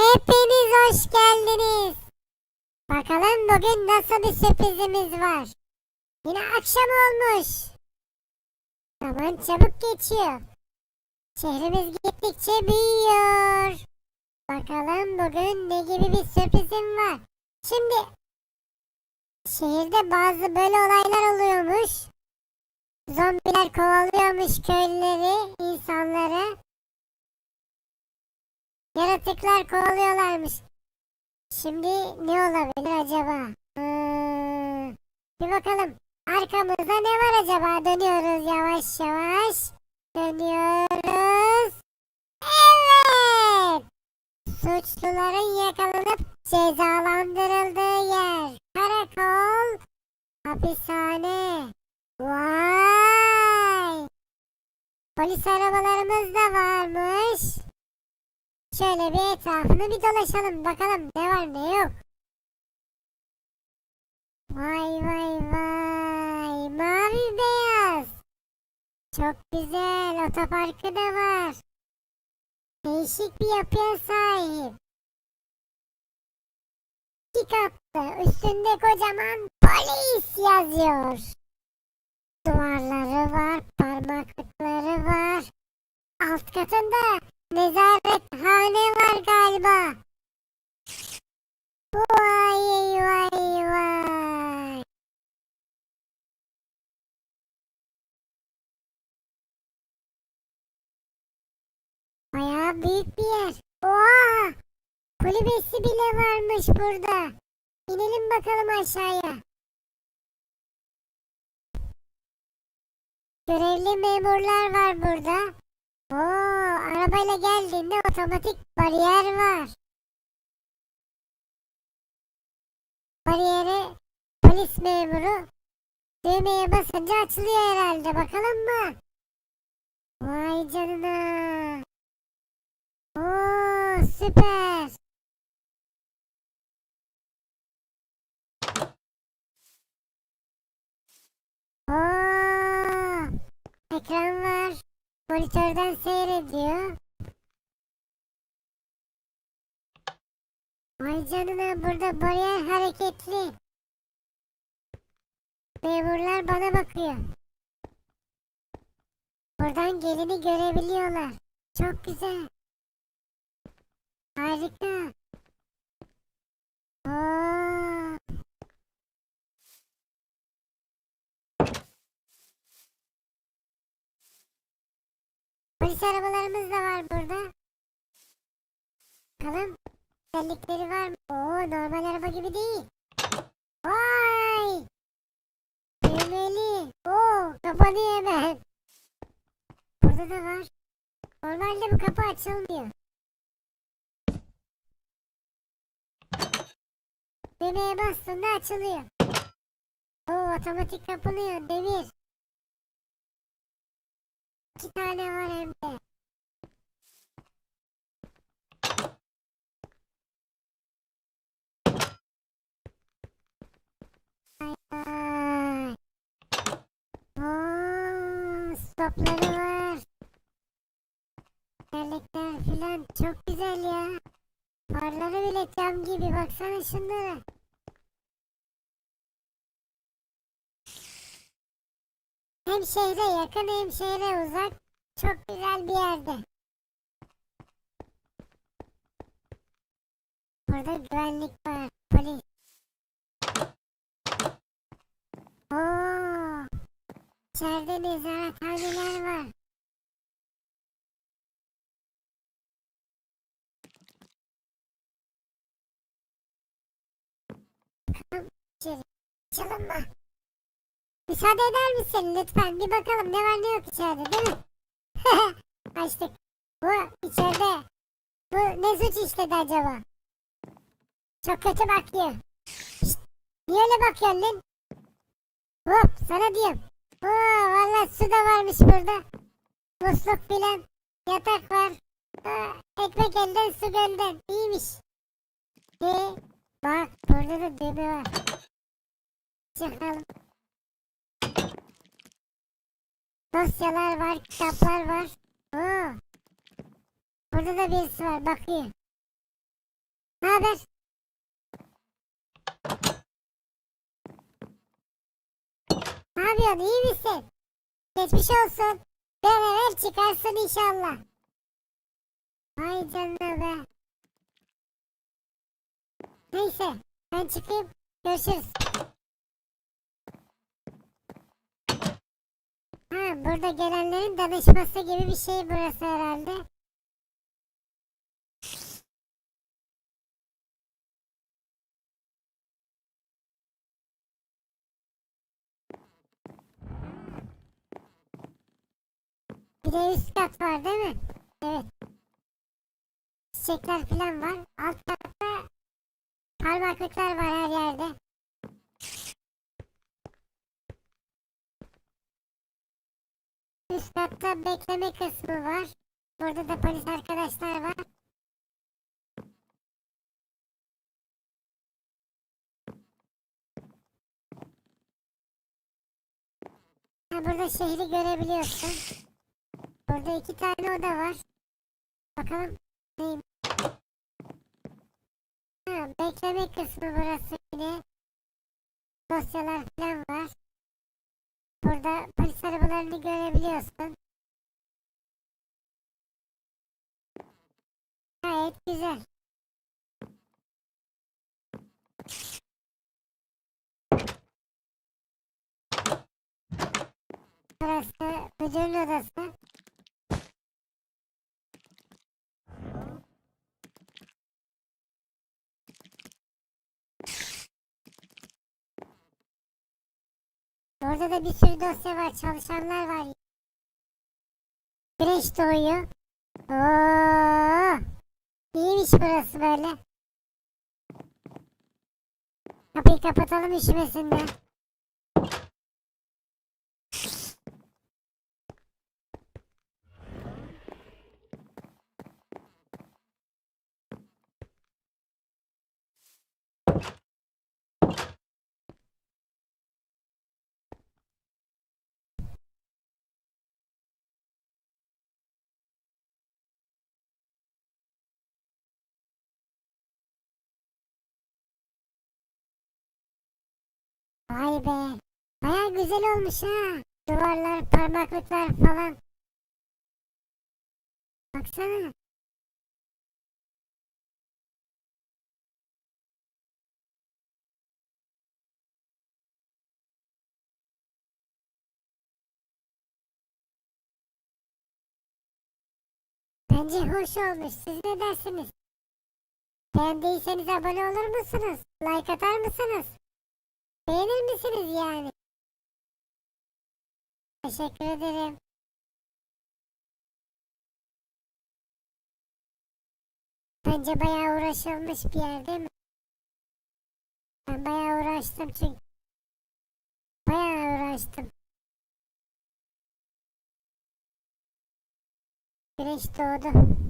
Hepiniz hoş geldiniz. Bakalım bugün nasıl bir sürprizimiz var. Yine akşam olmuş. Zaman çabuk geçiyor. Şehrimiz gittikçe büyüyor. Bakalım bugün ne gibi bir sürprizim var. Şimdi şehirde bazı böyle olaylar oluyormuş. Zombiler kovalıyormuş köylüleri, insanları. Yaratıklar kovalıyorlarmış. Şimdi ne olabilir acaba? Hmm, bir bakalım. Arkamızda ne var acaba? Dönüyoruz yavaş yavaş. Dönüyoruz. Evet. Suçluların yakalanıp cezalandırıldığı yer. Karakol. Hapishane. Vay. Polis arabalarımız da varmış. Şöyle bir etrafını bir dolaşalım bakalım ne var ne yok. Vay vay vay mavi beyaz. Çok güzel otoparkı da var. Değişik bir yapıya sahip. İki katlı üstünde kocaman polis yazıyor. Duvarları var parmaklıkları var. Alt katında Nezarethane var galiba. Vay vay vay. Bayağı büyük bir yer. Oha! Kulübesi bile varmış burada. İnelim bakalım aşağıya. Görevli memurlar var burada. Oo, arabayla geldiğinde otomatik bariyer var. Bariyeri polis memuru düğmeye basınca açılıyor herhalde. Bakalım mı? Vay canına. Oo, süper. Oo, ekran var. Monitörden seyrediyor. Vay canına burada bariyer hareketli. Memurlar bana bakıyor. Buradan gelini görebiliyorlar. Çok güzel. Harika. Oo. Polis arabalarımız da var burada. Bakalım. Özellikleri var mı? Oo normal araba gibi değil. Vay! Düğmeli. Oo kapanıyor hemen. Burada da var. Normalde bu kapı açılmıyor. Düğmeye bastığında açılıyor. Oo otomatik kapanıyor. Demir. İki tane var hem de. Vay vay. Oo, stopları var. Terlikler filan çok güzel ya. Farları bile cam gibi baksana şunlara. Hem şehre yakın hem şehre uzak. Çok güzel bir yerde. Burada güvenlik var. Polis. Oo. İçeride nezarethaneler var. Bakalım içeri. Açalım mı? Müsaade eder misin lütfen? Bir bakalım ne var ne yok içeride değil mi? Açtık. Bu içeride. Bu ne suç işledi acaba? Çok kötü bakıyor. Şşt, niye öyle bakıyorsun lan? Hop sana diyorum. Oo valla su da varmış burada. Musluk filan. Yatak var. Aa, ekmek elden su gölden. İyiymiş. Ee, bak burada da düğme var. Çıkalım. Dosyalar var, kitaplar var. Oo. Burada da birisi var, bakıyor. Ne haber? Ne yapıyorsun? İyi misin? Geçmiş olsun. Bir an çıkarsın inşallah. Vay canına be. Neyse ben çıkayım. Görüşürüz. Burada gelenlerin danışması gibi bir şey burası herhalde. Bir de üst kat var değil mi? Evet. Çiçekler falan var. Alt katta parmaklıklar var her yerde. Üst katta bekleme kısmı var. Burada da polis arkadaşlar var. Ha, burada şehri görebiliyorsun. Burada iki tane oda var. Bakalım neyim? Ha, bekleme kısmı burası yine. Dosyalar falan var. Burada polis arabalarını görebiliyorsun. Gayet güzel. Burası müdürün odası. Orada da bir sürü dosya var, çalışanlar var. Güneş doğuyor. Oo! İyiymiş burası böyle. Kapıyı kapatalım üşümesinler. Vay be. Baya güzel olmuş ha. Duvarlar, parmaklıklar falan. Baksana. Bence hoş olmuş. Siz ne dersiniz? Beğendiyseniz abone olur musunuz? Like atar mısınız? Beğenir misiniz yani? Teşekkür ederim. Bence bayağı uğraşılmış bir yer değil mi? Ben bayağı uğraştım çünkü. Bayağı uğraştım. Güneş doğdu.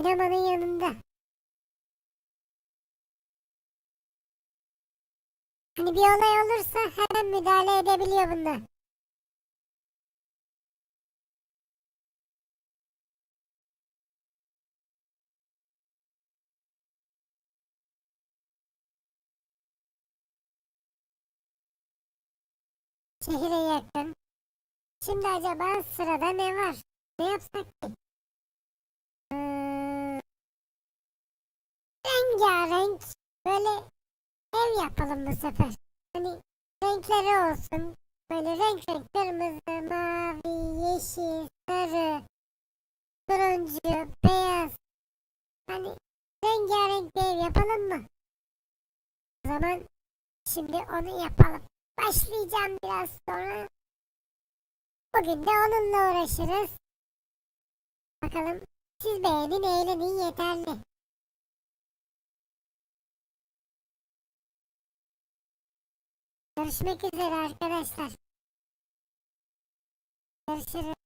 Sinemanın yanında. Hani bir olay olursa hemen müdahale edebiliyor bunlar. Şehre yakın. Şimdi acaba sırada ne var? Ne yapsak ki? Hmm, rengarenk böyle ev yapalım bu sefer. Hani renkleri olsun. Böyle renk renk kırmızı, mavi, yeşil, sarı, turuncu, beyaz. Hani rengarenk bir ev yapalım mı? O zaman şimdi onu yapalım. Başlayacağım biraz sonra. Bugün de onunla uğraşırız. Bakalım siz beğenin eğlenin yeterli. Görüşmek üzere arkadaşlar. Görüşürüz.